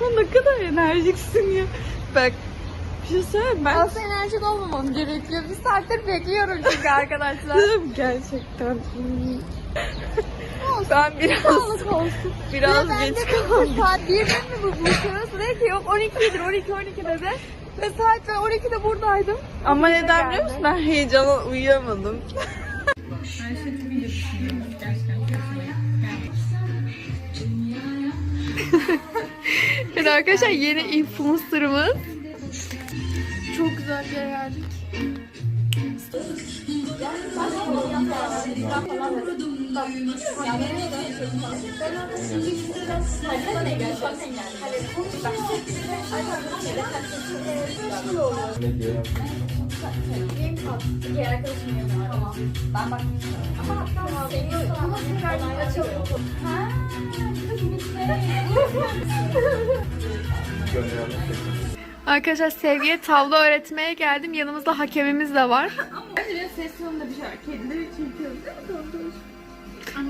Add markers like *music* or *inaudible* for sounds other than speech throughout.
ne kadar enerjiksin ya. Bak bir şey söyleyeyim ben Aslında enerjik olmamam gerekiyor. Bir saattir bekliyorum çünkü arkadaşlar. Gerçekten. hmm. ben biraz Sağlık olsun. biraz Ben geç de kaldım. Saat 1'de mi bu buluşuyoruz? Dedi ki yok 12'dir 12 12 dedi. Ve saat ben 12'de buradaydım. Ama neden biliyor musun? Ben heyecana uyuyamadım. Evet arkadaşlar yeni influencer'ımız. Çok güzel bir yere geldik. Arkadaşlar Sevgi'ye tavla öğretmeye geldim. Yanımızda hakemimiz de var.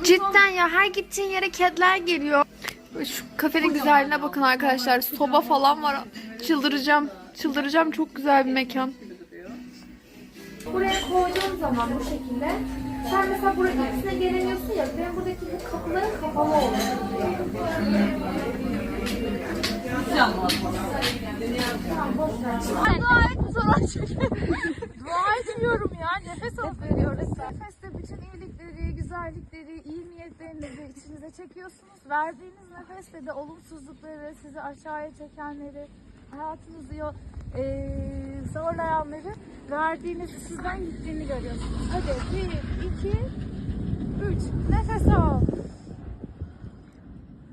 Cidden ya her gittiğin yere kediler geliyor. Şu kafenin güzelliğine bakın arkadaşlar. Soba falan var. Çıldıracağım. Çıldıracağım. Çok güzel bir mekan. Buraya koyduğun zaman bu şekilde sen mesela buraya ikisine gelemiyorsun ya benim buradaki bu kapıların kapalı olması Dua et sonra Dua etmiyorum ya. Nefes alıp veriyoruz. Nefeste bütün iyilikleri, güzellikleri, iyi niyetlerinizi içinize çekiyorsunuz. Verdiğiniz nefeste de olumsuzlukları, sizi aşağıya çekenleri, hayatınızı yo- eee, zorlayanları verdiğinizi sizden gittiğini görüyorsunuz. Hadi bir, iki, üç. Nefes al.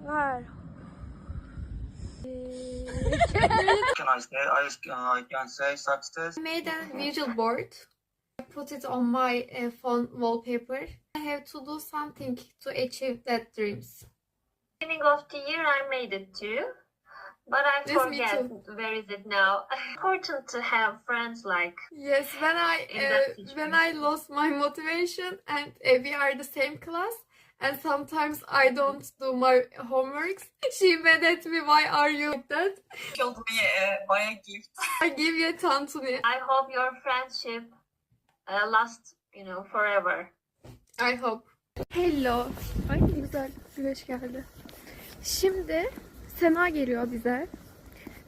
Ver. can I say? I, uh, I can say success. I made a visual board. I put it on my uh, phone wallpaper. I have to do something to achieve that dreams. beginning of the year I made it too. But I Yes, forget where is it now. *laughs* Important to have friends like Yes, when I uh, when I lost my motivation and uh, we are the same class and sometimes I don't do my homeworks. She mad at me. Why are you like that? killed me uh, by a gift. *laughs* I give you a tantuni. I hope your friendship uh, lasts, you know, forever. I hope. Hello. Ay güzel güneş geldi. Şimdi Sena geliyor bize.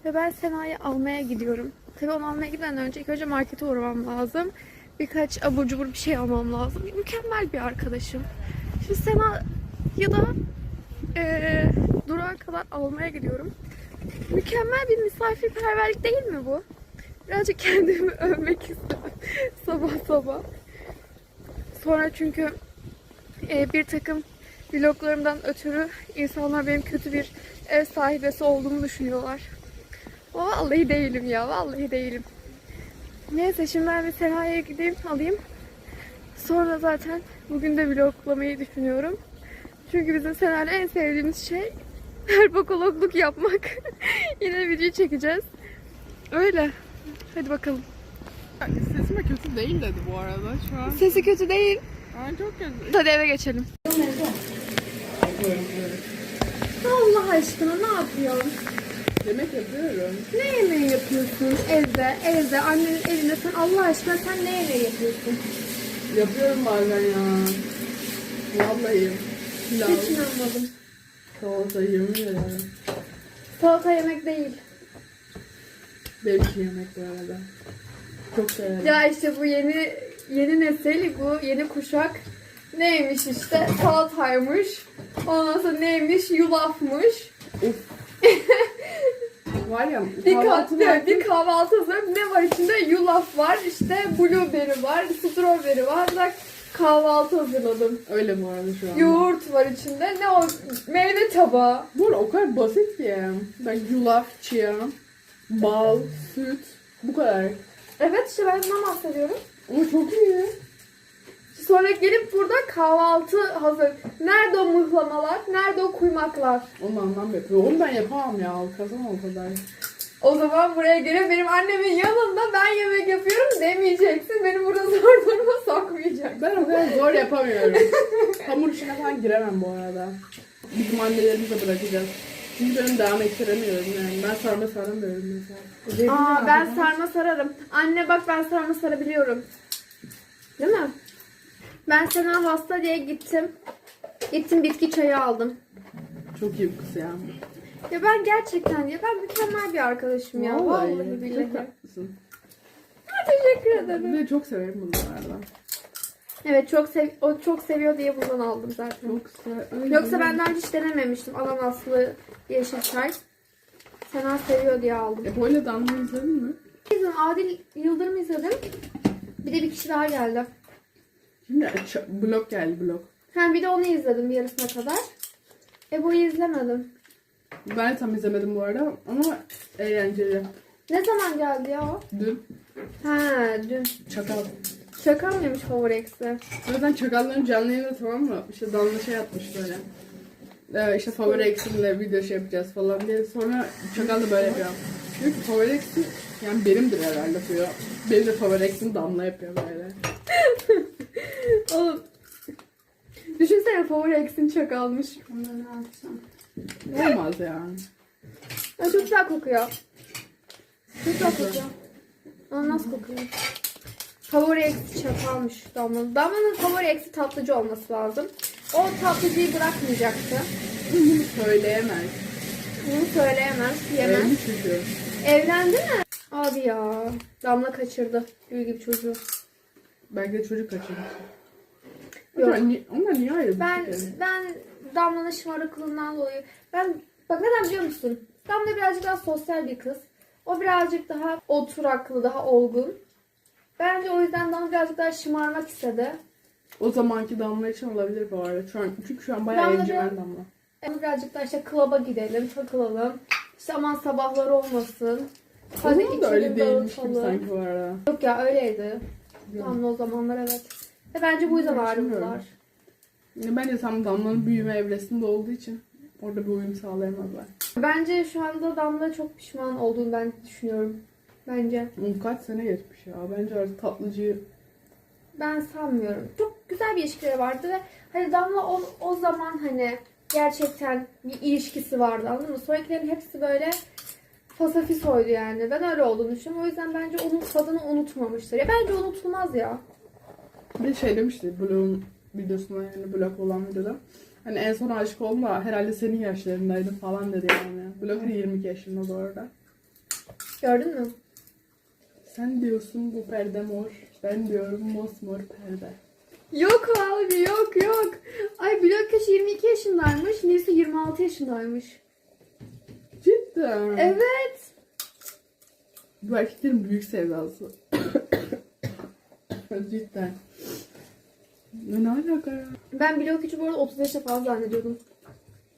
Ve ben Sena'yı almaya gidiyorum. Tabii onu almaya giden önce ilk önce markete uğramam lazım. Birkaç abur cubur bir şey almam lazım. Mükemmel bir arkadaşım. Şimdi Sena ya da eee durağa kadar almaya gidiyorum. Mükemmel bir misafirperverlik değil mi bu? Birazcık kendimi *laughs* övmek istedim sabah sabah. Sonra çünkü e, bir takım vloglarımdan ötürü insanlar benim kötü bir ev sahibesi olduğumu düşünüyorlar. Vallahi değilim ya, vallahi değilim. Neyse şimdi ben bir Sena'ya gideyim alayım. Sonra zaten bugün de vloglamayı düşünüyorum. Çünkü bizim Sena'yla en sevdiğimiz şey *laughs* herbakologluk yapmak. *laughs* Yine video çekeceğiz. Öyle. Hadi bakalım. Sesime kötü değil dedi bu arada şu an. Sesi kötü değil. Ay çok kötü. Hadi eve geçelim. Allah aşkına ne yapıyorsun? Yemek yapıyorum. Ne yemeği yapıyorsun evde? Evde annenin evinde sen Allah aşkına sen ne yemeği yapıyorsun? Yapıyorum bazen ya. Vallahi. Pilav, Hiç inanmadım. salata yemin ederim. Salata yemek değil. Benim için yemek bu arada. Çok severim. Ya işte bu yeni yeni nesil, bu yeni kuşak neymiş işte salataymış. Ondan sonra neymiş yulafmış. *laughs* Var ya Bir, kahvaltı kahvaltı, bir kahvaltı hazırlıyorum. Ne var içinde? Yulaf var, işte blueberry var, strawberry var. Bak kahvaltı hazırladım. Öyle bu arada şu an. Yoğurt var içinde. Ne o? Meyve tabağı. Bu arada o kadar basit ki. Ben yulaf, chia, bal, süt. Bu kadar. Evet işte ben bundan bahsediyorum. Ama çok iyi. Sonra gelip burada kahvaltı hazır. Nerede o mıhlamalar? Nerede o kuymaklar? Onu anlam yapıyor. Onu ben yapamam ya. Kazan o kadar. O zaman buraya gelip benim annemin yanında ben yemek yapıyorum demeyeceksin. Beni burada *laughs* zor duruma sokmayacaksın. Ben o kadar zor yapamıyorum. Hamur işine falan giremem bu arada. Bizim annelerimize bırakacağız. Çünkü ben devam ettiremiyorum yani. Ben sarma saramıyorum mesela. Aa ben sarma sararım. Anne bak ben sarma sarabiliyorum. Değil mi? Ben sana hasta diye gittim. Gittim bitki çayı aldım. Çok iyi bir kız ya. Ya ben gerçekten ya ben mükemmel bir arkadaşım ya. Vallahi, Çok billahi. tatlısın. Teşekkür ederim. De çok severim bunlardan. Evet çok sev o çok seviyor diye bundan aldım zaten. Çok severim. Yoksa ben daha hiç denememiştim ananaslı yeşil çay. Sena seviyor diye aldım. E böyle damla izledin mi? İzledim Adil Yıldırım izledim. Bir de bir kişi daha geldi. Şimdi ç- blok geldi blok. Ha bir de onu izledim yarısına kadar. Ebo'yu izlemedim. Ben tam izlemedim bu arada ama eğlenceli. Ne zaman geldi ya o? Dün Ha dün. çakal. Şaka mıymış favori eksi? Zaten çakalların canlı yayını tamam mı? İşte Damla şey yapmış böyle. Ee, işte favori eksimle video şey yapacağız falan diye. Sonra çakal da böyle yapıyor. Diyor ki favori eksim yani benimdir herhalde diyor. Benim de favori eksim Damla yapıyor böyle. Oğlum. Düşünsene favori eksin çakalmış. Olmaz yani. Ya çok güzel kokuyor. Çok güzel kokuyor. Ananas kokuyor. Favori eksi çakalmış Damla'nın. Damla'nın favori eksi tatlıcı olması lazım. O tatlıcıyı bırakmayacaktı. Bunu söyleyemez. Bunu söyleyemez, yemez. Evli çünkü. Evlendi mi? Abi ya. Damla kaçırdı. Gül gibi çocuğu. Belki de çocuk kaçırmış. Yok. Onlar niye ayrı? Ben ben Damla'nın şımarıklığından dolayı ben bak neden biliyor musun? Damla birazcık daha sosyal bir kız. O birazcık daha oturaklı, daha olgun. Bence o yüzden daha birazcık daha şımarmak istedi. O zamanki Damla için olabilir bu arada. Şu an, çünkü şu an bayağı Damla encümen da- Damla. Yani birazcık daha işte klaba gidelim, takılalım. İşte aman sabahları olmasın. O Hadi zaman da öyle değilmiş gibi sanki bu arada. Yok ya öyleydi. Damla o zamanlar evet. Ve bence bu yüzden ayrıldılar. Bence tam Damla'nın büyüme evresinde olduğu için orada bir uyum sağlayamadılar. Bence şu anda Damla çok pişman olduğunu ben düşünüyorum. Bence. Kaç sene geçmiş ya. Bence artık tatlıcıyı Ben sanmıyorum. Çok güzel bir ilişkileri vardı ve hani Damla o, o zaman hani gerçekten bir ilişkisi vardı anladın mı? Sonrakilerin hepsi böyle fasafisoydu yani. Ben öyle olduğunu düşünüyorum. O yüzden bence onun tadını unutmamıştır. Ya bence unutulmaz ya. Bir şey demişti Block'un videosuna yani Block olan videoda. Hani en son aşık olma herhalde senin yaşlarındaydın falan dedi yani. Block da 22 yaşında bu arada. Gördün mü? Sen diyorsun bu perde mor. Ben diyorum mosmor perde. Yok abi yok yok. Ay Blökeş 22 yaşındaymış. Nilsu 26 yaşındaymış. Cidden. Evet. Bu erkeklerin büyük sevdası. *coughs* Cidden. Ne ne alaka ya? Ben Blökeş'i bu arada 35'e falan zannediyordum.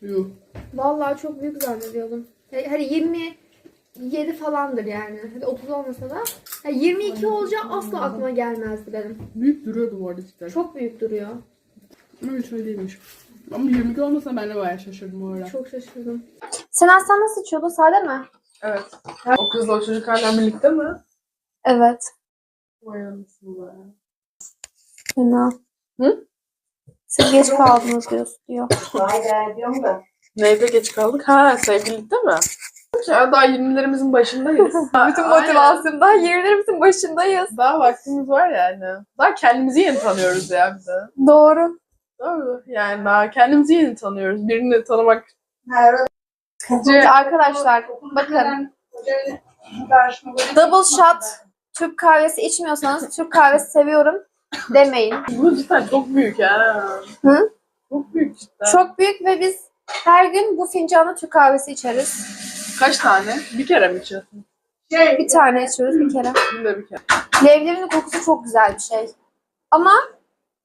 Yuh. Vallahi çok büyük zannediyordum. Ya- Hani 27 falandır yani. Hadi 30 olmasa da. Ya 22 olacağı asla aklıma gelmezdi benim. Büyük duruyordu bu arada cidden. Çok büyük duruyor. Ama hiç öyle değilmiş. Ama 22 olmasa ben de bayağı şaşırdım bu arada. Çok şaşırdım. Sen sen nasıl içiyordun? Sade mi? Evet. O kızla o çocuk hala birlikte mi? Evet. Vay anasını be. Fena. Hı? Siz geç kaldınız diyorsun diyor. Vay be diyorum da. Neyde geç kaldık? Ha sevgililikte mi? Ya daha 20'lerimizin başındayız. *laughs* Bütün motivasyon daha yerlerimizin başındayız. Daha vaktimiz var yani. Daha kendimizi yeni tanıyoruz ya bize. Doğru. Doğru. Yani daha kendimizi yeni tanıyoruz. Birini tanımak arkadaşlar bakın double shot Türk kahvesi içmiyorsanız Türk kahvesi seviyorum demeyin. bu cidden çok büyük ya. Hı? Çok büyük cidden. Çok büyük ve biz her gün bu fincanla Türk kahvesi içeriz. Kaç tane? Bir kere mi içiyorsun? Bir tane içiyoruz bir kere. Günde bir kere. Leblebinin kokusu çok güzel bir şey. Ama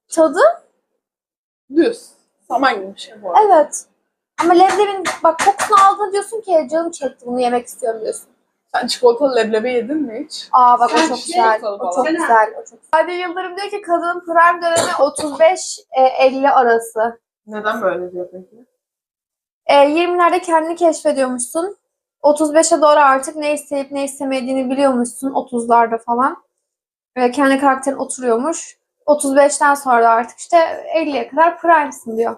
tadı Düz. Saman gibi bir şey bu arada. evet. Ama leblebinin bak kokusunu aldın diyorsun ki canım çekti bunu yemek istiyorum diyorsun. Sen çikolatalı leblebi yedin mi hiç? Aa bak o Sen çok şey güzel. O çok güzel. O çok Hadi Yıldırım diyor ki kadının prime dönemi 35-50 arası. Neden böyle diyor peki? E, 20'lerde kendini keşfediyormuşsun. 35'e doğru artık ne isteyip ne istemediğini biliyormuşsun 30'larda falan. E, kendi karakterin oturuyormuş. 35'ten sonra da artık işte 50'ye kadar prime'sin diyor.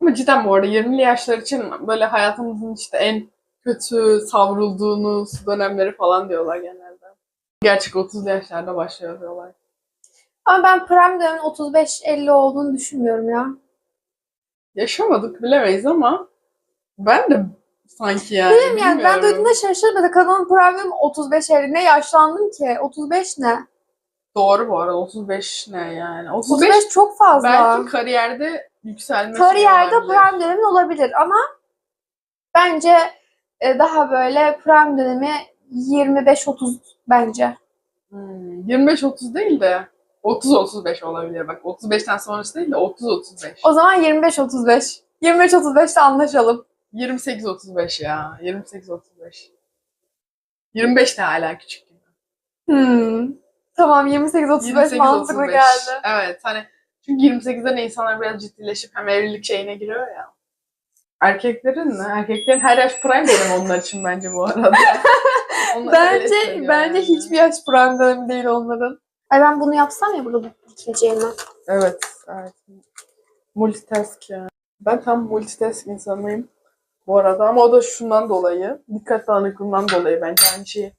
Ama cidden bu arada 20'li yaşlar için böyle hayatımızın işte en kötü savrulduğunuz dönemleri falan diyorlar genelde. Gerçek 30'lu yaşlarda başlıyor diyorlar. Ama ben prime dönemin 35-50 olduğunu düşünmüyorum ya. Yaşamadık bilemeyiz ama ben de sanki yani Bilmiyorum yani ben bilmiyorum. duyduğumda şaşırdım. Mesela kadının prime dönemi 35-50. Ne yaşlandım ki? 35 ne? Doğru bu arada 35 ne yani? 35, 35 çok fazla. belki kariyerde yükselme Kariyerde olabilir. prime dönemi olabilir ama bence daha böyle prime dönemi 25-30 bence. Hmm, 25-30 değil de 30-35 olabilir bak. 35'ten sonrası değil de 30-35. O zaman 25-35. 25-35'te anlaşalım. 28-35 ya. 28-35. 25 de hala küçük gibi. Hmm. Tamam 28-35 mantıklı 28-35. geldi. Evet hani çünkü 28'den insanlar biraz ciddileşip hem evlilik şeyine giriyor ya. Erkeklerin mi? Erkeklerin her yaş prime dönemi onlar için bence bu arada. *laughs* Onlar öyle Bence söylüyor bence yani. hiçbir yaş prime dönemi değil onların. Ay ben bunu yapsam ya burada dikileceğimi. Evet, evet. Multitask ya. Ben tam multitask insanıyım bu arada ama o da şundan dolayı, dikkat dağınıklığından dolayı bence aynı şeyi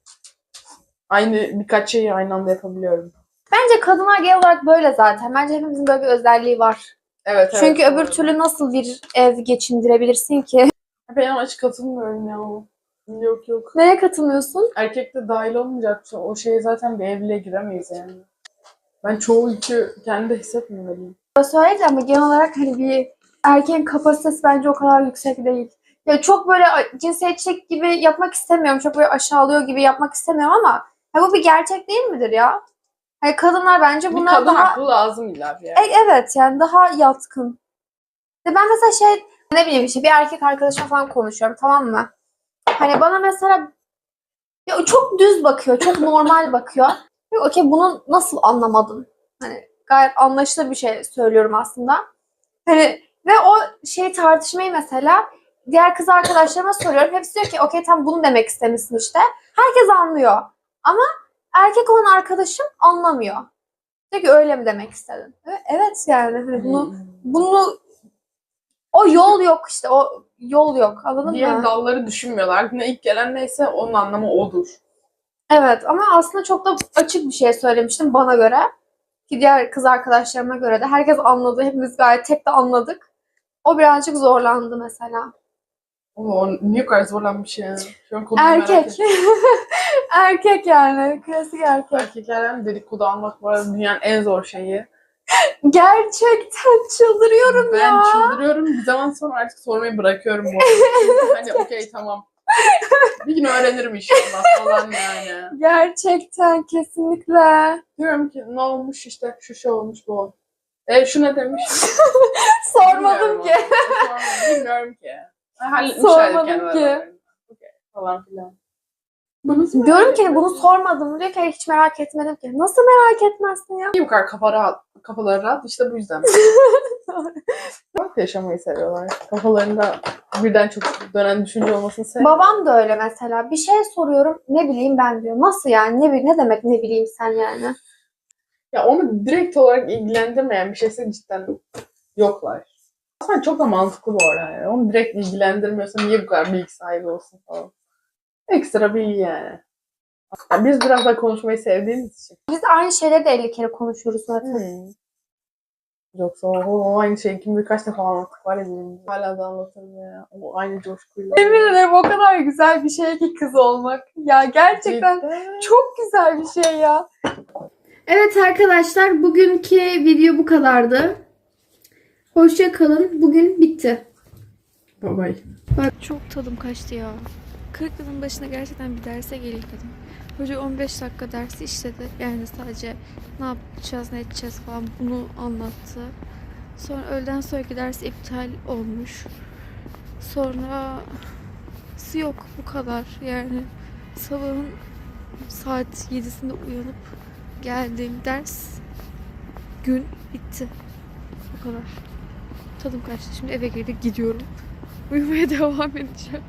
aynı birkaç şeyi aynı anda yapabiliyorum. Bence kadınlar genel olarak böyle zaten. Bence hepimizin böyle bir özelliği var. Evet, evet. Çünkü öbür türlü nasıl bir ev geçindirebilirsin ki? Ben hiç katılmıyorum ya. Yok yok. Neye katılmıyorsun? Erkek de dahil olmayacak. O şeye zaten bir evliliğe giremeyiz yani. Ben çoğu yükü kendi hissetmemeliyim. Söyleyeceğim ama genel olarak hani bir erkeğin kapasitesi bence o kadar yüksek değil. Ya çok böyle cinsiyetçilik gibi yapmak istemiyorum. Çok böyle aşağılıyor gibi yapmak istemiyorum ama ya bu bir gerçek değil midir ya? Hani kadınlar bence Bir bunlar kadın daha aklı lazım illa bir E, evet yani daha yatkın. Ve ben mesela şey ne bileyim işte bir erkek arkadaşımla falan konuşuyorum tamam mı? Hani bana mesela ya çok düz bakıyor, çok normal bakıyor. Okey bunu nasıl anlamadın? Hani gayet anlaşılır bir şey söylüyorum aslında. Hani ve o şey tartışmayı mesela diğer kız arkadaşlarıma soruyorum. Hepsi diyor ki okey tam bunu demek istemişsin işte. Herkes anlıyor. Ama erkek olan arkadaşım anlamıyor. Diyor ki öyle mi demek istedin? Evet yani hani bunu Hmm. bunu o yol yok işte o yol yok anladın Diğer mı? dalları düşünmüyorlar. Ne ilk gelen neyse onun anlamı odur. Evet ama aslında çok da açık bir şey söylemiştim bana göre. Ki diğer kız arkadaşlarıma göre de herkes anladı. Hepimiz gayet tek de anladık. O birazcık zorlandı mesela. O niye kadar zorlanmış ya? Şu an konuyu merak Erkek. ettim. *laughs* erkek yani. Klasik erkek. Erkeklerden dedikodu almak arada dünyanın en zor şeyi. Gerçekten çıldırıyorum ben ya. çıldırıyorum. Bir zaman sonra artık sormayı bırakıyorum bu arada. *laughs* hani okey tamam. Bir gün öğrenirim inşallah falan yani. Gerçekten kesinlikle. Diyorum ki ne olmuş işte şu şey olmuş bu. E şu ne demiş? *laughs* Sormadım Bilmiyorum ki. Sormadım, Bilmiyorum ki. Sormadım ki. Okey, Falan filan. Bu nasıl Diyorum ki bunu sormadım. Diyor ki hiç merak etmedim ki. Nasıl merak etmezsin ya? Niye bu kadar kafa rahat, kafaları rahat? İşte bu yüzden. *laughs* Rahat yaşamayı seviyorlar. Kafalarında birden çok dönen düşünce olmasını seviyorlar. Babam da öyle mesela. Bir şey soruyorum. Ne bileyim ben diyor. Nasıl yani? Ne, bi- ne demek ne bileyim sen yani? Ya onu direkt olarak ilgilendirmeyen bir şeyse cidden yoklar. Aslında çok da mantıklı bu arada. Yani. Onu direkt ilgilendirmiyorsa niye bu kadar bilgi sahibi olsun falan. Ekstra bilgi yani. Yani biz biraz daha konuşmayı sevdiğimiz için. Biz aynı şeyleri de 50 kere konuşuyoruz zaten. Hmm. Yoksa o, o aynı şeyi kim birkaç defa anlattık var ya benim. Hala da anlatırım ya. O aynı coşkuyla. Emin ederim o kadar güzel bir şey ki kız olmak. Ya gerçekten Cidden. çok güzel bir şey ya. Evet arkadaşlar bugünkü video bu kadardı. Hoşça kalın. Bugün bitti. Bye bye. Çok tadım kaçtı ya. 40 yılın başına gerçekten bir derse geleyim dedim. Hoca 15 dakika dersi işledi. Yani sadece ne yapacağız, ne edeceğiz falan bunu anlattı. Sonra öğleden sonraki ders iptal olmuş. Sonra yok bu kadar. Yani sabahın saat 7'sinde uyanıp geldiğim ders gün bitti. Bu kadar. Tadım kaçtı. Şimdi eve geri gidiyorum. Uyumaya *laughs* devam edeceğim.